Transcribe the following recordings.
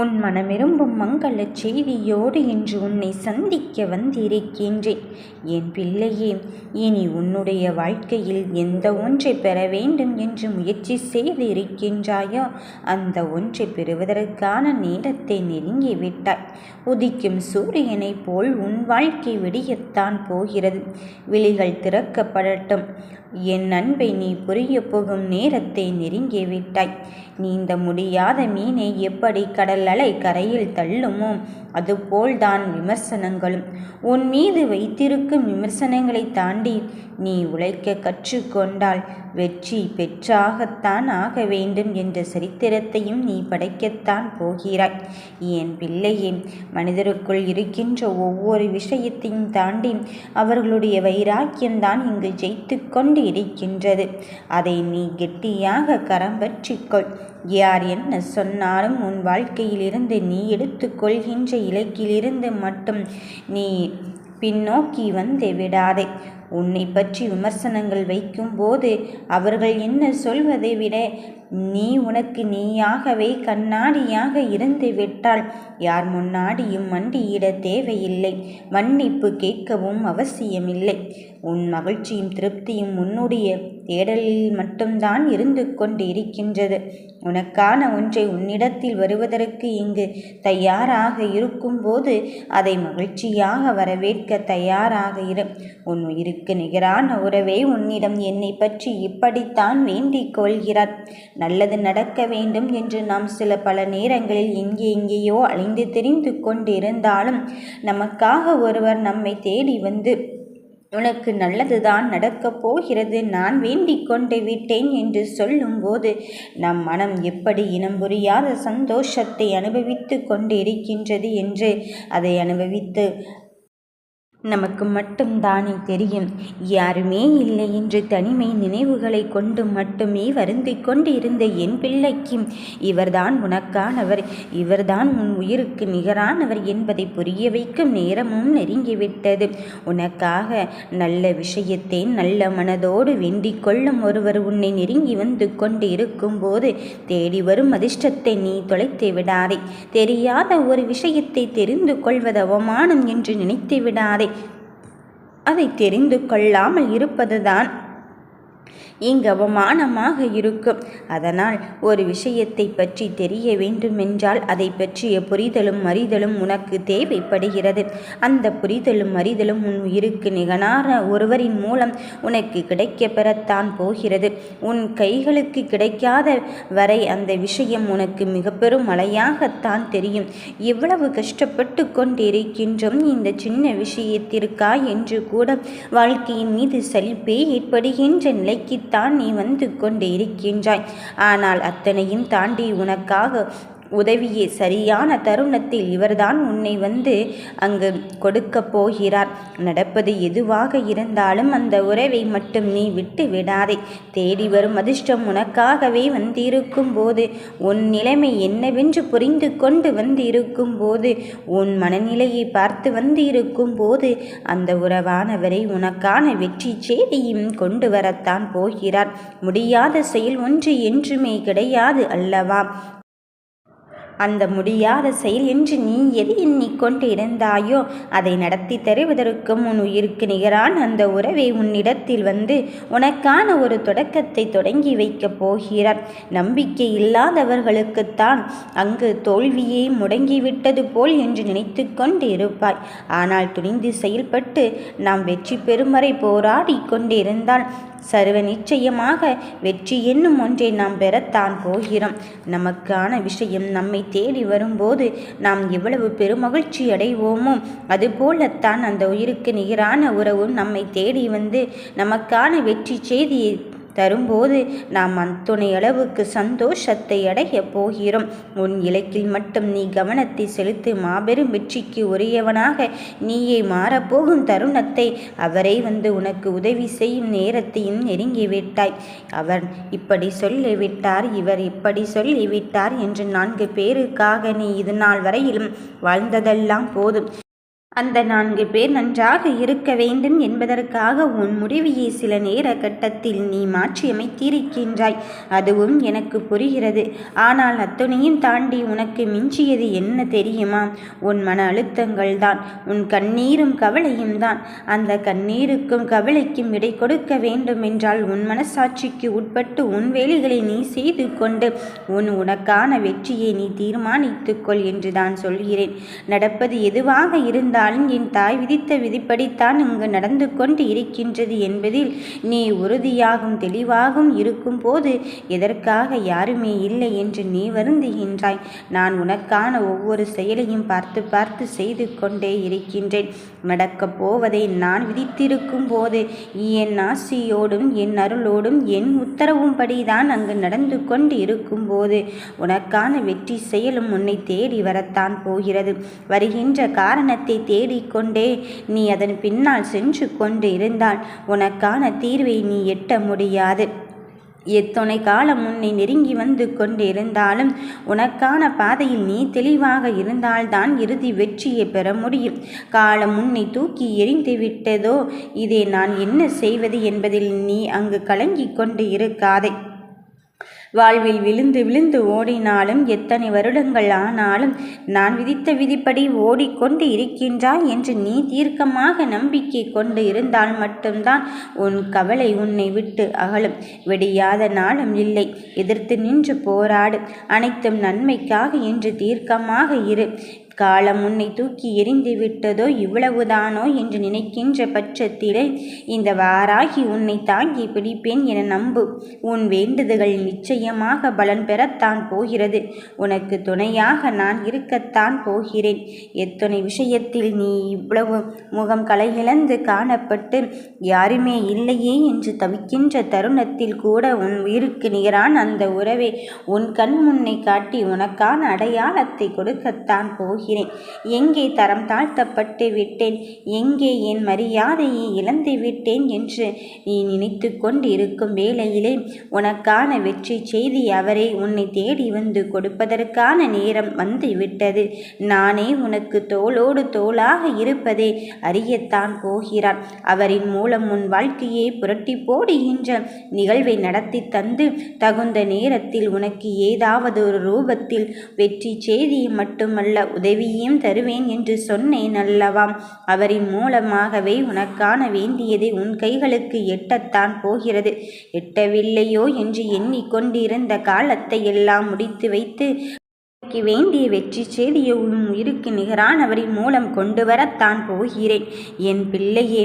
உன் மனமிரும்பும் மங்களச் செய்தியோடு இன்று உன்னை சந்திக்க வந்திருக்கின்றேன் என் பிள்ளையே இனி உன்னுடைய வாழ்க்கையில் எந்த ஒன்றை பெற வேண்டும் என்று முயற்சி செய்து இருக்கின்றாயோ அந்த ஒன்றை பெறுவதற்கான நேரத்தை நெருங்கிவிட்டாய் உதிக்கும் சூரியனைப் போல் உன் வாழ்க்கை விடியத்தான் போகிறது. விழிகள் திறக்கப்படட்டும். என் அன்பை நீ புரிய போகும் நேரத்தை நெருங்கிவிட்டாய் நீந்த முடியாத மீனை எப்படி கடல் அலை கரையில் தள்ளுமோ அதுபோல்தான் விமர்சனங்களும். உன் மீது வைத்திருக்கும் விமர்சனங்களை தாண்டி நீ உழைக்க கற்றுக்கொண்டால் வெற்றி பெற்றாகத்தான் ஆக வேண்டும் என்ற சரித்திரத்தையும் நீ படைக்கத்தான் போகிறாய். என் பிள்ளையே மனிதருக்குள் இருக்கின்ற ஒவ்வொரு விஷயத்தையும் தாண்டி அவர்களுடைய வைராக்கியம்தான் இங்கு ஜெயித்து கொண்டு இருக்கின்றது அதை நீ கெட்டியாக கரம் பற்றிக்கொள். யார் என்ன சொன்னாலும் உன் வாழ்க்கையிலிருந்து நீ எடுத்துக்கொள்கின்ற இலக்கிலிருந்து மட்டும் நீ பின்னோக்கி வந்து விடாதே. உன்னை பற்றி விமர்சனங்கள் வைக்கும்போது அவர்கள் என்ன சொல்வதை விட நீ உனக்கு நீயாகவே கண்ணாடியாக இருந்து விட்டால் யார் முன்னாடியும் மண்டியிட தேவையில்லை. மன்னிப்பு கேட்கவும் அவசியமில்லை. உன் மகிழ்ச்சியும் திருப்தியும் உன்னுடைய தேடலில் மட்டும்தான் இருந்து கொண்டு இருக்கின்றது உனக்கான ஒன்றை உன்னிடத்தில் வருவதற்கு இங்கு தயாராக இருக்கும்போது அதை மகிழ்ச்சியாக வரவேற்க தயாராக இரு. உன் உயிருக்கு நிகரான உறவே உன்னிடம் என்னை பற்றி இப்படித்தான் வேண்டிக் கொள்கிறார். நல்லது நடக்க வேண்டும் என்று நாம் சில பல நேரங்களில் எங்கே எங்கேயோ அழிந்து தெரிந்து கொண்டிருந்தாலும் நமக்காக ஒருவர் நம்மை தேடி வந்து உனக்கு நல்லதுதான் நடக்கப் போகிறது நான் வேண்டிக் கொண்டு விட்டேன் என்று சொல்லும்போது நம் மனம் எப்படி இனம் புரியாத சந்தோஷத்தை அனுபவித்து கொண்டு இருக்கின்றது என்று அதை அனுபவித்து நமக்கு மட்டும்தானே தெரியும். யாருமே இல்லை என்று தனிமை நினைவுகளை கொண்டு மட்டுமே வருந்தி கொண்டிருந்த என் பிள்ளைக்கு இவர்தான் உனக்கானவர். இவர்தான் உன் உயிருக்கு நிகரானவர் என்பதை புரிய வைக்கும் நேரமும் நெருங்கிவிட்டது. உனக்காக நல்ல விஷயத்தை நல்ல மனதோடு வேண்டிக் கொள்ளும் ஒருவர் உன்னை நெருங்கி வந்து கொண்டு இருக்கும்போது தேடி வரும் அதிர்ஷ்டத்தை நீ தொலைத்து விடாதே. தெரியாத ஒரு விஷயத்தை தெரிந்து கொள்வது அவமானம் என்று நினைத்து விடாதே. அதை தெரிந்து கொள்ளாமல் இருப்பதுதான் இங்கு அவமானமாக இருக்கும். அதனால் ஒரு விஷயத்தை பற்றி தெரிய வேண்டுமென்றால் அதை பற்றிய புரிதலும் அறிதலும் உனக்கு தேவைப்படுகிறது. அந்த புரிதலும் அறிதலும் உன் உயிருக்கு நிகனான ஒருவரின் மூலம் உனக்கு கிடைக்க பெறத்தான் போகிறது. உன் கைகளுக்கு கிடைக்காத வரை அந்த விஷயம் உனக்கு மிக பெரும் மழையாகத்தான் தெரியும். எவ்வளவு கஷ்டப்பட்டு கொண்டிருக்கின்றோம். இந்த சின்ன விஷயத்திற்கா என்று கூட வாழ்க்கையின் மீது சலிப்பே ஏற்படுகின்ற நிலை நிலைக்குத்தான் நீ வந்து கொண்டு இருக்கின்றாய் ஆனால் அத்தனையும் தாண்டி உனக்காக உதவியே. சரியான தருணத்தில் இவர்தான் உன்னை வந்து அங்கு கொடுக்கப் போகிறார். நடப்பது எதுவாக இருந்தாலும் அந்த உறவை மட்டும் நீ விட்டு விடாதே. தேடி வரும் அதிர்ஷ்டம் உனக்காகவே வந்திருக்கும் போது உன் நிலைமை என்னவென்று புரிந்து கொண்டு வந்திருக்கும் போது உன் மனநிலையை பார்த்து வந்திருக்கும் போது அந்த உறவானவரை உனக்கான வெற்றி செய்தியும் கொண்டு வரத்தான் போகிறார். முடியாத செயல் ஒன்று என்றுமே கிடையாது அல்லவா? அந்த முடியாத செயல் என்று நீ எது எண்ணிக்கொண்டு இருந்தாயோ அதை நடத்தி தருவதற்கும் உன் உயிருக்கு நிகரான அந்த உறவை உன்னிடத்தில் வந்து உனக்கான ஒரு தொடக்கத்தை தொடங்கி வைக்கப் போகிறார். நம்பிக்கை இல்லாதவர்களுக்குத்தான் அங்கு தோல்வியை முடங்கிவிட்டது போல் என்று நினைத்து கொண்டு இருப்பாய் ஆனால் துணிந்து செயல்பட்டு நாம் வெற்றி பெறும் வரை போராடி கொண்டிருந்தால் சர்வ நிச்சயமாக வெற்றி என்னும் ஒன்றை நாம் பெறத்தான் போகிறோம். நமக்கான விஷயம் நம்மை தேடி வரும்போது நாம் எவ்வளவு பெருமகிழ்ச்சி அடைவோமோ அதுபோலத்தான் அந்த உயிருக்கு நிகரான உறவும் நம்மை தேடி வந்து நமக்கான வெற்றி செய்தியை தரும்போது நாம் அத்துணை அளவுக்கு சந்தோஷத்தை அடையப் போகிறோம். உன் இலக்கில் மட்டும் நீ கவனத்தை செலுத்தி மாபெரும் வெற்றிக்கு உரியவனாக நீயே மாறப்போகும் தருணத்தை அவரை வந்து உனக்கு உதவி செய்யும் நேரத்தையும் நெருங்கிவிட்டாய் அவர் இப்படி சொல்லிவிட்டார் இவர் இப்படி சொல்லிவிட்டார் என்று நான்கு பேருக்காக நீ இது நாள் வரையிலும் வாழ்ந்ததெல்லாம் போதும். அந்த நான்கு பேர் நன்றாக இருக்க வேண்டும் என்பதற்காக உன் முடிவையை சில நேர கட்டத்தில் நீ மாற்றியமைத்திருக்கின்றாய். அதுவும் எனக்கு புரிகிறது. ஆனால் அத்துணையும் தாண்டி உனக்கு மிஞ்சியது என்ன தெரியுமா? உன் மன அழுத்தங்கள் தான். உன் கண்ணீரும் கவலையும் தான். அந்த கண்ணீருக்கும் கவலைக்கும் விடை கொடுக்க வேண்டும் என்றால் உன் மனசாட்சிக்கு உட்பட்டு உன் வேலைகளை நீ செய்து கொண்டு உன் உனக்கான வெற்றியை நீ தீர்மானித்துக்கொள் என்று தான் சொல்கிறேன். நடப்பது எதுவாக இருந்தால் இருந்தாலும் என் தாய் விதித்த விதிப்படித்தான் இங்கு நடந்து கொண்டு இருக்கின்றது என்பதில் நீ உறுதியாகும் தெளிவாகும் இருக்கும் போது எதற்காக யாருமே இல்லை என்று நீ வருந்துகின்றாய். நான் உனக்கான ஒவ்வொரு செயலையும் பார்த்து பார்த்து செய்து கொண்டே இருக்கின்றேன். நடக்கப் போவதை நான் விதித்திருக்கும் போது என் ஆசியோடும் என் அருளோடும் என் உத்தரவும்படிதான் அங்கு நடந்து கொண்டு இருக்கும்போது உனக்கான வெற்றி செயலும் உன்னை தேடி வரத்தான் போகிறது. வருகின்ற காரணத்தை தேடிக்கொண்டே நீ அதன் பின்னால் சென்று கொண்டு இருந்தால் உனக்கான தீர்வை நீ எட்ட முடியாது. எத்தனை காலம் உன்னை நெருங்கி வந்து கொண்டிருந்தாலும் உனக்கான பாதையில் நீ தெளிவாக இருந்தால்தான் இறுதி வெற்றியை பெற முடியும். காலம் உன்னை தூக்கி எரிந்து விட்டதோ? இதை நான் என்ன செய்வது என்பதில் நீ அங்கு கலங்கி கொண்டு இருக்காதே. வாழ்வில் விழுந்து விழுந்து ஓடினாலும் எத்தனை வருடங்கள் ஆனாலும் நான் விதித்த விதிப்படி ஓடிக்கொண்டு இருக்கின்றாய் என்று நீ தீர்க்கமாக நம்பிக்கை கொண்டு இருந்தால் மட்டும்தான் உன் கவலை உன்னை விட்டு அகலும். விடியாத நாளும் இல்லை. எதிர்த்து நின்று போராடு. அனைத்தும் நன்மைக்காக என்று தீர்க்கமாக இரு. காலம் உன்னை தூக்கி எரிந்து விட்டதோ இவ்வளவுதானோ என்று நினைக்கின்ற பட்சத்திலே இந்த வாராகி உன்னை தாங்கி பிடிப்பேன் என நம்பு. உன் வேண்டுதல்கள் நிச்சயமாக பலன் பெறத்தான் போகிறது. உனக்கு துணையாக நான் இருக்கத்தான் போகிறேன். எத்தனை விஷயத்தில் நீ இவ்வளவு முகம் கலையிழந்து காணப்பட்டு யாருமே இல்லையே என்று தவிக்கின்ற தருணத்தில் கூட உன் உயிருக்கு நிகரான் அந்த உறவை உன் கண் முன்னை காட்டி உனக்கான அடையாளத்தை கொடுக்கத்தான் போகிறேன். போகிறேன். எங்கே தரம் தாழ்த்தப்பட்டு விட்டேன்? எங்கே என் மரியாதையை இழந்து விட்டேன் என்று நீ நினைத்து கொண்டிருக்கும் வேளையிலே உனக்கான வெற்றி செய்தி அவரை உன்னை தேடி வந்து கொடுப்பதற்கான நேரம் வந்து விட்டது நானே உனக்கு தோளோடு தோளாக இருப்பதை அறியத்தான் போகிறான். அவரின் மூலம் உன் வாழ்க்கையை புரட்டி போடுகின்ற நிகழ்வை நடத்தி தந்து தகுந்த நேரத்தில் உனக்கு ஏதாவது ஒரு ரூபத்தில் வெற்றி செய்தி மட்டுமல்ல உதவி உதவியும் தருவேன் என்று சொன்னேன் அல்லவாம் அவரின் மூலமாகவே உனக்கான வேண்டியதை உன் கைகளுக்கு எட்டத்தான் போகிறது. எட்டவில்லையோ என்று எண்ணிக்கொண்டிருந்த காலத்தை எல்லாம் முடித்து வைத்து உனக்கு வேண்டிய வெற்றி செய்தியை உன் உயிருக்கு நிகரானவரின் மூலம் கொண்டு வரத்தான் போகிறேன். என் பிள்ளையே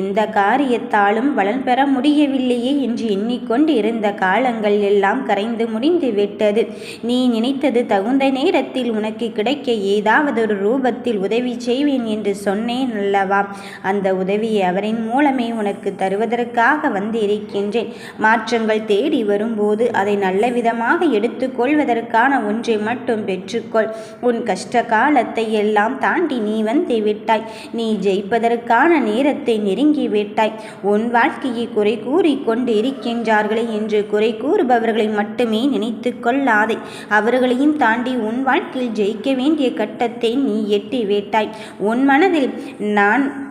எந்த காரியத்தாலும் பலன் பெற முடியவில்லையே என்று எண்ணிக்கொண்டு இருந்த காலங்கள் எல்லாம் கரைந்து முடிந்து விட்டது. நீ நினைத்தது தகுந்த நேரத்தில் உனக்கு கிடைக்க ஏதாவது ஒரு ரூபத்தில் உதவி செய்வேன் என்று சொன்னேன் அல்லவா? அந்த உதவியை அவரின் மூலமே உனக்கு தருவதற்காக வந்திருக்கின்றேன். மாற்றங்கள் தேடி வரும்போது அதை நல்ல விதமாக எடுத்துக்கொள்வதற்கான ஒன்றை மட்டும் பெற்றுக்கொள். உன் கஷ்ட காலத்தை எல்லாம் தாண்டி நீ வந்து விட்டாய். நீ ஜெயிப்பதற்கான நேரத்தை நெருங்கி விட்டாய். உன் வாழ்க்கையை குறை கூறி கொண்டு இருக்கின்றார்களே என்று குறை கூறுபவர்களை மட்டுமே நினைத்து கொள்ளாதே. அவர்களையும் தாண்டி உன் வாழ்க்கையில் ஜெயிக்க வேண்டிய கட்டத்தை நீ எட்டி விட்டாய். உன் மனதில் நான்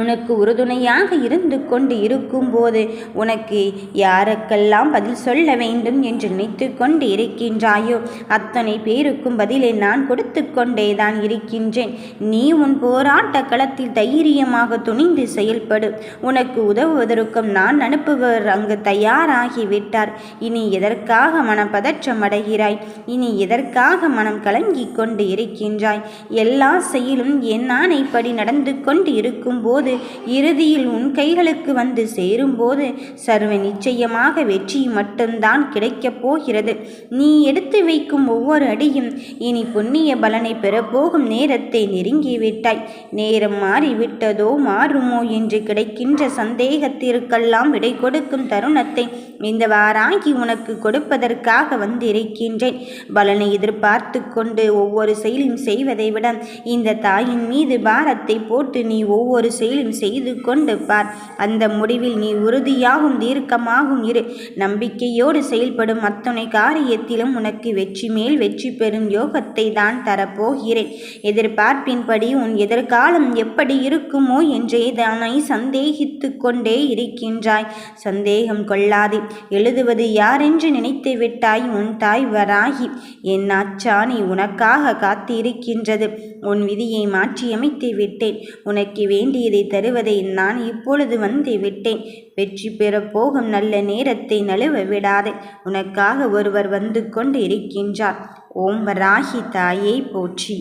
உனக்கு உறுதுணையாக இருந்து கொண்டு இருக்கும்போது உனக்கு யாருக்கெல்லாம் பதில் சொல்ல வேண்டும் என்று நினைத்து கொண்டு இருக்கின்றாயோ? அத்தனை பேருக்கும் பதிலை நான் கொடுத்து கொண்டே தான் இருக்கின்றேன். நீ உன் போராட்ட களத்தில் தைரியமாக துணிந்து செயல்படு. உனக்கு உதவுவதற்கும் நான் அனுப்புவர் அங்கு தயாராகிவிட்டார் இனி எதற்காக மனம் பதற்றம் அடைகிறாய்? இனி எதற்காக மனம் கலங்கிக் கொண்டு இருக்கின்றாய்? எல்லா செயலும் என் ஆணைப்படி நடந்து கொண்டு இருக்கும்போது போது இறுதியில் உன் கைகளுக்கு வந்து சேரும்போது சர்வ நிச்சயமாக வெற்றி மட்டும்தான் கிடைக்கப் போகிறது. நீ எடுத்து வைக்கும் ஒவ்வொரு அடியும் இனி புண்ணிய பலனை பெறப்போகும் நேரத்தை நெருங்கிவிட்டாய் நேரம் மாறிவிட்டதோ மாறுமோ என்று கிடைக்கின்ற சந்தேகத்திற்கெல்லாம் விடை கொடுக்கும் தருணத்தை இந்த வாராகி உனக்கு கொடுப்பதற்காக வந்திருக்கின்றேன். பலனை எதிர்பார்த்து கொண்டு ஒவ்வொரு செயலும் செய்வதை விட இந்த தாயின் மீது பாரத்தை போட்டு நீ ஒவ்வொரு செயல் செயலும் செய்து கொண்டு பார். அந்த முடிவில் நீ உறுதியாகும் தீர்க்கமாகும் இரு. நம்பிக்கையோடு செயல்படும் அத்தனை காரியத்திலும் உனக்கு வெற்றி மேல் வெற்றி பெறும் யோகத்தை தான் தரப்போகிறேன். எதிர்பார்ப்பின்படி உன் எதிர்காலம் எப்படி இருக்குமோ என்றே தானை சந்தேகித்து கொண்டே இருக்கின்றாய். சந்தேகம் கொள்ளாதே. எழுதுவது யாரென்று நினைத்து விட்டாய்? உன் தாய் வராகி. என் அச்சாணி உனக்காக காத்திருக்கின்றது. உன் விதியை மாற்றியமைத்து விட்டேன். உனக்கு வேண்டியதை தருவதை நான் இப்பொழுது வந்து விட்டேன். வெற்றி பெறப்போகும் நல்ல நேரத்தை நழுவ விடாதே. உனக்காக ஒருவர் வந்து கொண்டு இருக்கின்றார். ஓம் வராகி தாயை போற்றி.